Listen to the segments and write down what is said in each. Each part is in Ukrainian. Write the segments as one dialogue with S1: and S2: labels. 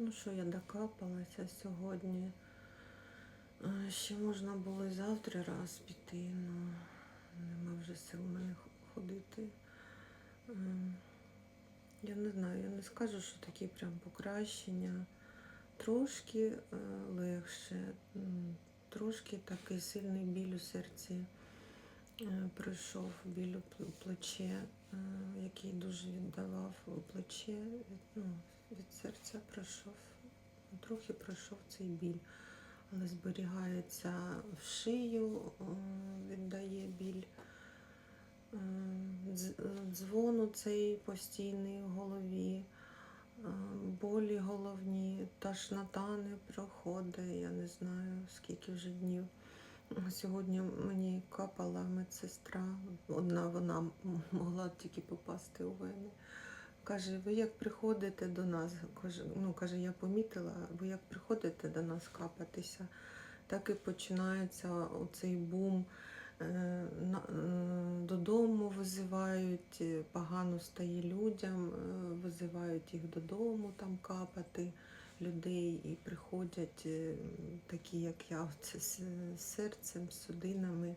S1: Ну що, я докапалася сьогодні. Ще можна було і завтра раз піти, але нема вже сил в мене ходити. Е, Я не знаю, я не скажу, що такі прям покращення. Трошки е, легше, трошки такий сильний біль у серці пройшов, біль у плече, е, який дуже віддавав плече, ну, від серця пройшов. Трохи пройшов цей біль, але зберігається в шию, е, віддає біль. Е, дз- е, Дзвону цей постійний в голові, е, болі головні, тошнота не проходить, я не знаю скільки вже днів. Сьогодні мені капала медсестра, одна вона могла тільки попасти у вени. Каже, ви як приходите до нас, каже, ну каже, я помітила, ви як приходите до нас капатися, так і починається оцей бум. Е, е, Додому визивають, е, погано стає людям, визивають їх додому там капати людей і приходять е, такі, як я, оце з серцем, з судинами.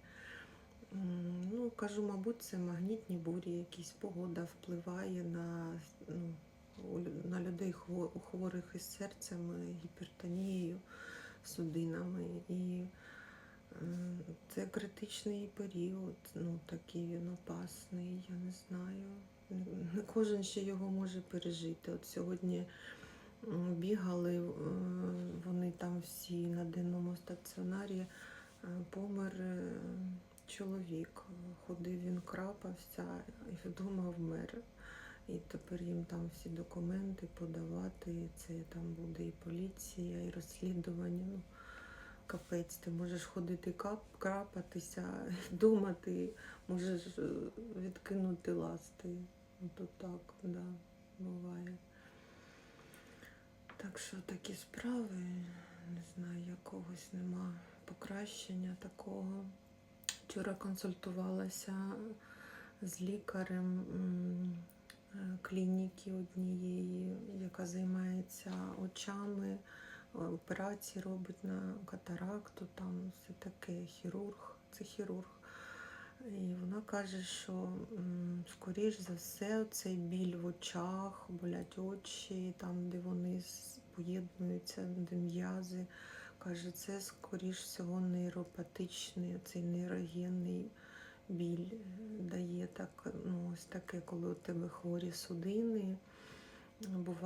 S1: Ну, кажу, мабуть, це магнітні бурі, якісь погода впливає на, ну, на людей хворих із серцем, е, гіпертонією, судинами. І е, це критичний період, ну такий він опасний, я не знаю. Не- кожен ще його може пережити. От сьогодні бігали, е, вони там всі на денному стаціонарі, е, помер е, чоловік. Ходив він крапався і вдома вмер. І тепер їм там всі документи подавати. Це там буде і поліція, і розслідування. Ну, капець, ти можеш ходити кап, крапатися, вдома ти можеш відкинути ласти. Ну, то так, да, буває. Так що такі справи, не знаю, якогось нема покращення такого. Вчора консультувалася з лікарем е, клініки однієї, яка займається очами, е, операції робить на катаракту, там все таке, хірург, це хірург. І вона каже, що скоріш за все цей біль в очах, болять очі, там, де вони поєднуються, де м'язи. Каже, це скоріш всього нейропатичний, цей нейрогенний біль е, дає так, ну, ось таке, коли у тебе хворі судини. Буває.